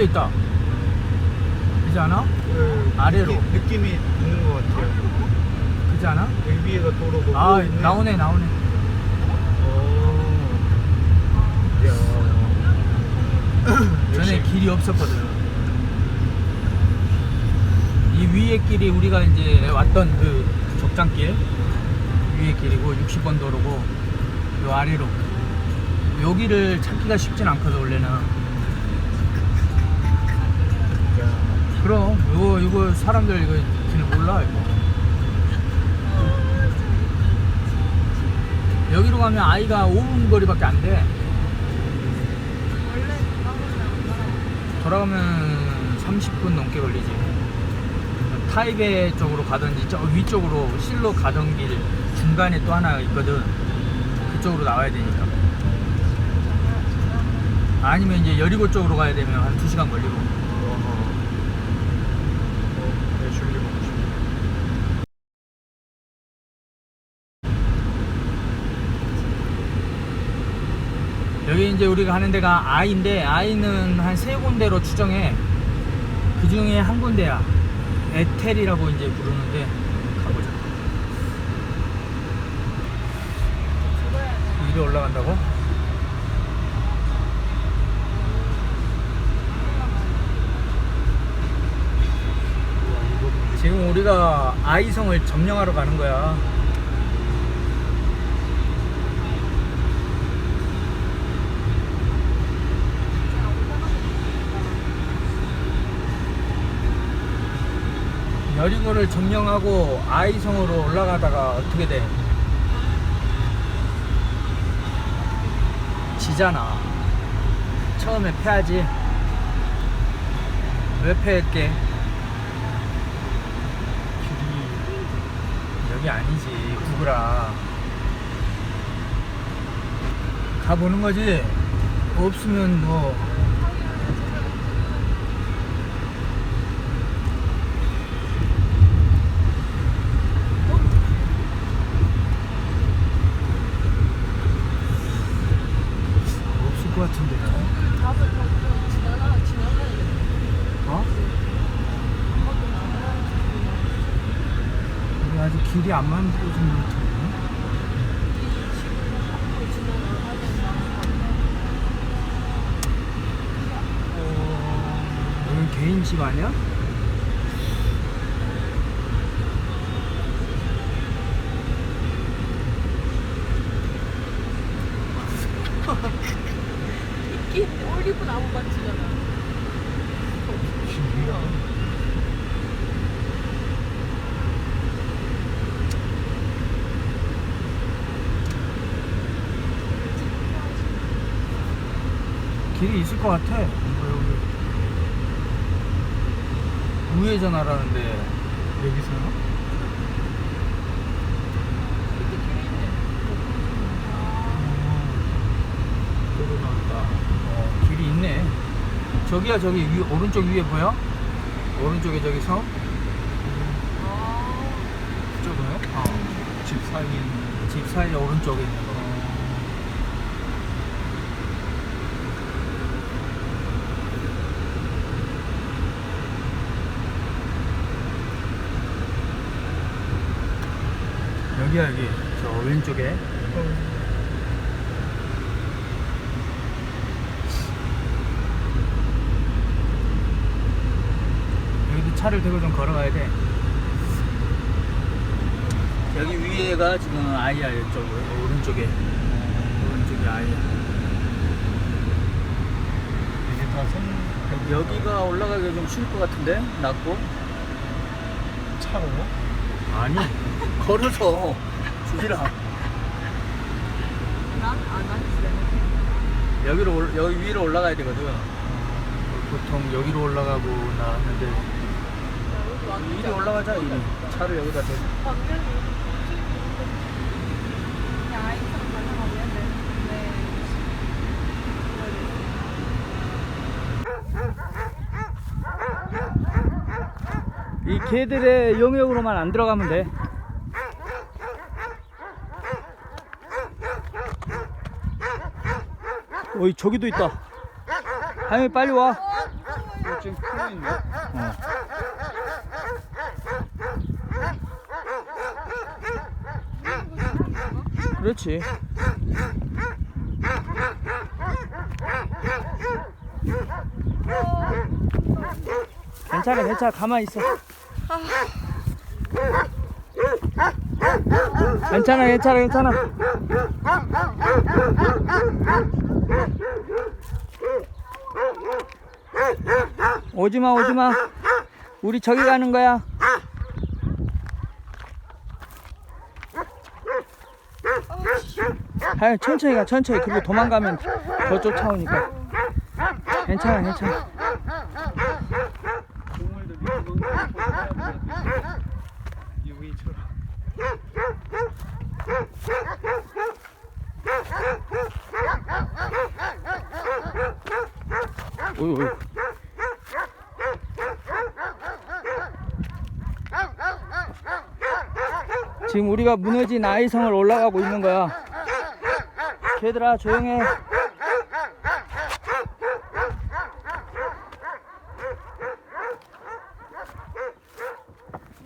뚫려 있다 그지 않아? 그 아래로. 느낌, 느낌 이 있는 것 같아요. 그지 않아? 여기 위에가 도로고. 아 있네. 나오네 나오네 오. 이야. 전에 역시 길이 없었거든 이 위에 길이 우리가 이제 왔던 그 적장길 위에 길이고 60번 도로고 요 아래로 여기를 찾기가 쉽진 않거든 원래는 그럼 이거 이거 사람들 이거 길 몰라 이거 여기로 가면 아이가 5분 거리밖에 안 돼. 돌아가면 30분 넘게 걸리지. 타이베 쪽으로 가든지 저 위쪽으로 실로 가던 길 중간에 또 하나 있거든. 그쪽으로 나와야 되니까. 아니면 이제 여리고 쪽으로 가야 되면 한 2시간 걸리고. 어허. 어, 매출이 먹고 싶네. 이제 우리가 가는 데가 I인데 I는 한 세 군데로 추정해. 그 중에 한 군데야. 에텔이라고 이제 부르는데 가보자. 위로 올라간다고? 지금 우리가 아이성을 점령하러 가는 거야. 여리고를 점령하고 아이성으로 올라가다가 어떻게 돼? 지잖아. 처음에 패야지. 왜 패했게? 여기 아니지. 구글아. 가보는 거지. 없으면 뭐. 없을 것 같은데. 어? 우리 아직 길이 안 만들어진 것 같은데. 여기 개인 집 아니야? 이 올리브 나무 밭이잖아. 길이야. 길이 있을 것 같아. 여기. 우회전하라는데 여기서요? 어, 길이 있네. 저기야 저기 위, 오른쪽 위에 보여? 오른쪽에 저기 성? 그쪽으로요? 어. 집 사이에 있는. 집 사이 오른쪽에 있는 거. 여기야 여기 저 왼쪽에 여기도 차를 대고 좀 걸어가야 돼. 여기 위에가 지금 아이야 이쪽 오른쪽에 오른쪽이 아이야. 이게 다 선, 여기가 올라가기가 좀 쉬울 것 같은데 낮고 차로? 아니 걸어서 난? 진짜. 여기로 올- 여기 위로 올라가야 되거든. 보통 여기로 올라가고 나왔는데 이리 올라가자 이리 차를 여기다 대고 방면이 그냥 아이처럼 가능하면 네. 네. 이 개들의 영역으로만 안 들어가면 돼. 어이 저기도 있다. 하영이 빨리 와. 이거 지금 큰일 있네. 어. 그렇지. 괜찮아, 괜찮아. 가만히 있어. 괜찮아, 괜찮아, 괜찮아. 오지마, 오지마. 우리 저기 가는 거야. 하여 천천히 가, 천천히. 그리고 도망가면 더 쫓아오니까. 괜찮아, 괜찮아. 동물들 유기처럼. 어이, 어이. 지금 우리가 무너진 아이성을 올라가고 있는 거야. 걔들아 조용해.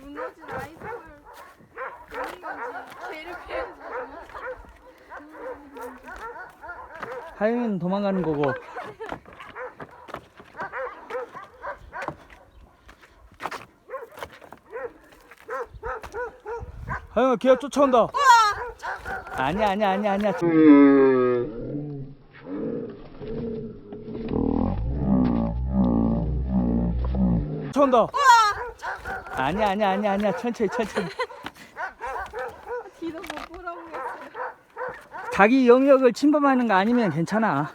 무너진 아이성을 개를 피해서 하영이는 도망가는 거고. 하영아 걔가 쫓아온다. 아니야 아니야 아니야 아니야. 쫓아온다. 아니야 아니야 아니야 아니야 천천히 천천히. 뒤도 못 보라고 했어요. 자기 영역을 침범하는 거 아니면 괜찮아.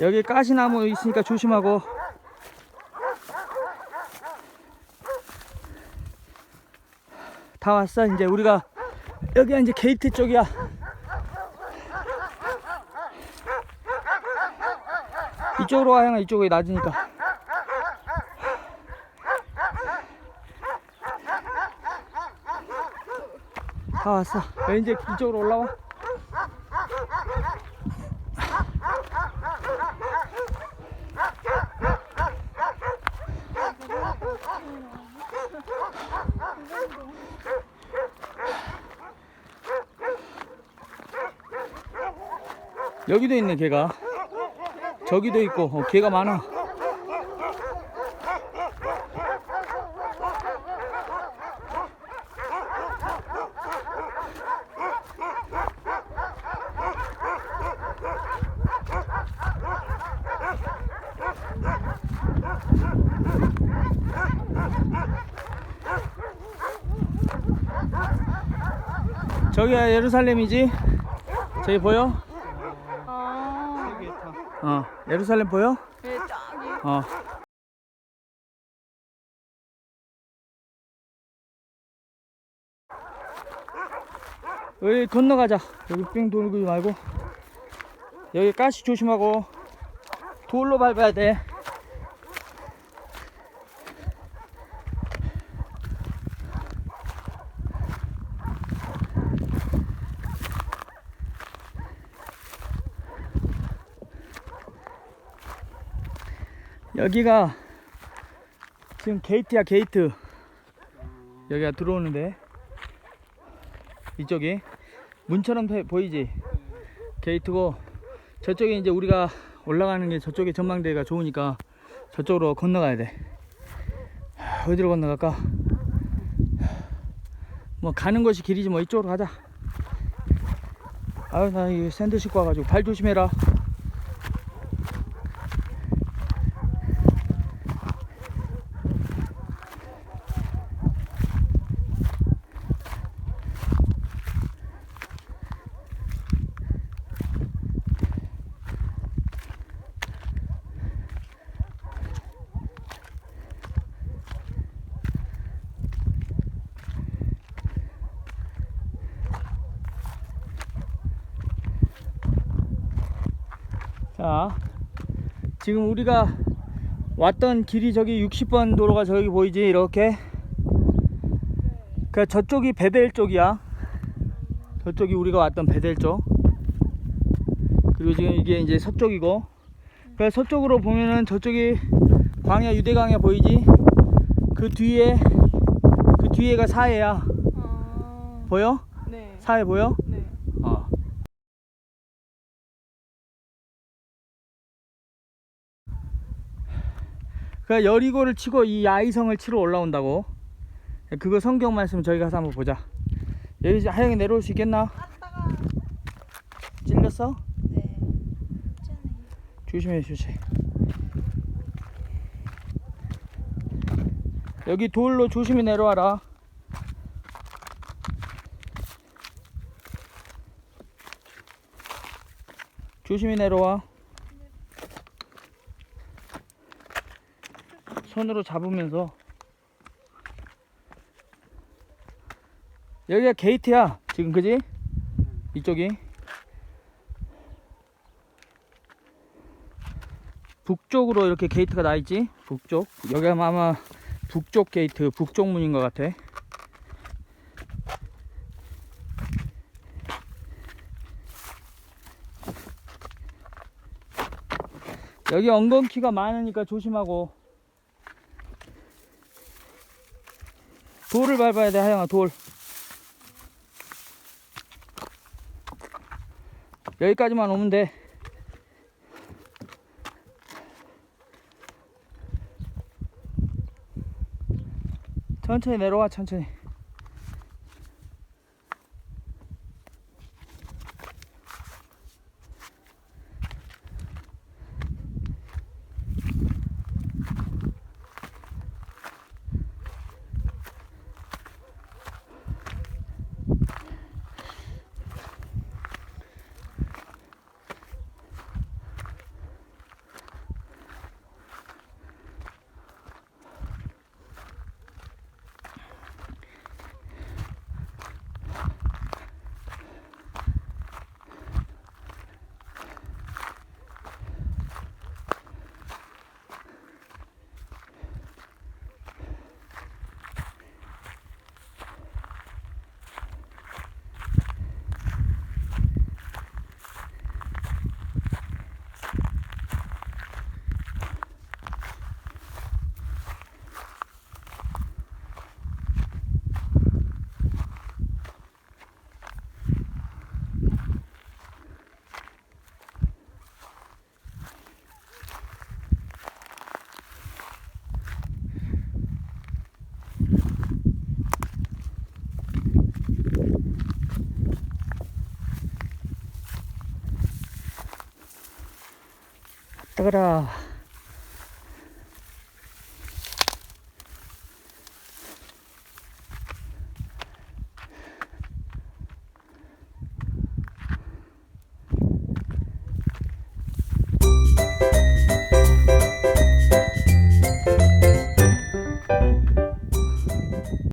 여기 가시나무 있으니까 조심하고. 다 왔어. 이제 우리가 여기가 이제 게이트 쪽이야. 이쪽으로 와, 형아. 이쪽이 낮으니까. 다 왔어. 야, 이제 이쪽으로 올라와. 여기도 있네, 걔가. 저기도 있고, 어, 개가 많아. 저기가 예루살렘이지? 저기 보여? 어, 예루살렘 보여? 네, 짱이. 어. 여기 건너가자. 여기 삥 돌고 말고. 여기 가시 조심하고. 돌로 밟아야 돼. 여기가 지금 게이트야 게이트. 여기가 들어오는데. 이쪽이. 문처럼 보이지? 게이트고 저쪽에 이제 우리가 올라가는 게 저쪽에 전망대가 좋으니까 저쪽으로 건너가야 돼. 하, 어디로 건너갈까? 뭐 가는 것이 길이지 뭐 이쪽으로 가자. 아유 나 이 샌드 신고 와가지고 발 조심해라 자, 지금 우리가 왔던 길이 저기 60번 도로가 저기 보이지? 이렇게. 그 저쪽이 베델 쪽이야. 저쪽이 우리가 왔던 베델 쪽. 그리고 지금 이게 이제 서쪽이고. 그 서쪽으로 보면은 저쪽이 광야 유대광야 보이지? 그 뒤에 그 뒤에가 사해야. 아, 보여? 네. 사해 보여? 네. 어. 그 여리고를 치고 이 야이성을 치러 올라온다고. 그거 성경 말씀 저희 가서 한번 보자. 여기 이제 하영이 내려올 수 있겠나? 찔렸어? 네. 조심해 조심. 여기 돌로 조심히 내려와라. 조심히 내려와. 손으로 잡으면서. 여기가 게이트야. 지금 그지? 이쪽이. 북쪽으로 이렇게 게이트가 나 있지? 북쪽. 여기가 아마 북쪽 게이트, 북쪽 문인 것 같아. 여기 엉겅퀴가 많으니까 조심하고. 돌을 밟아야 돼, 하영아, 돌. 여기까지만 오면 돼. 천천히 내려와 천천히 뜨거라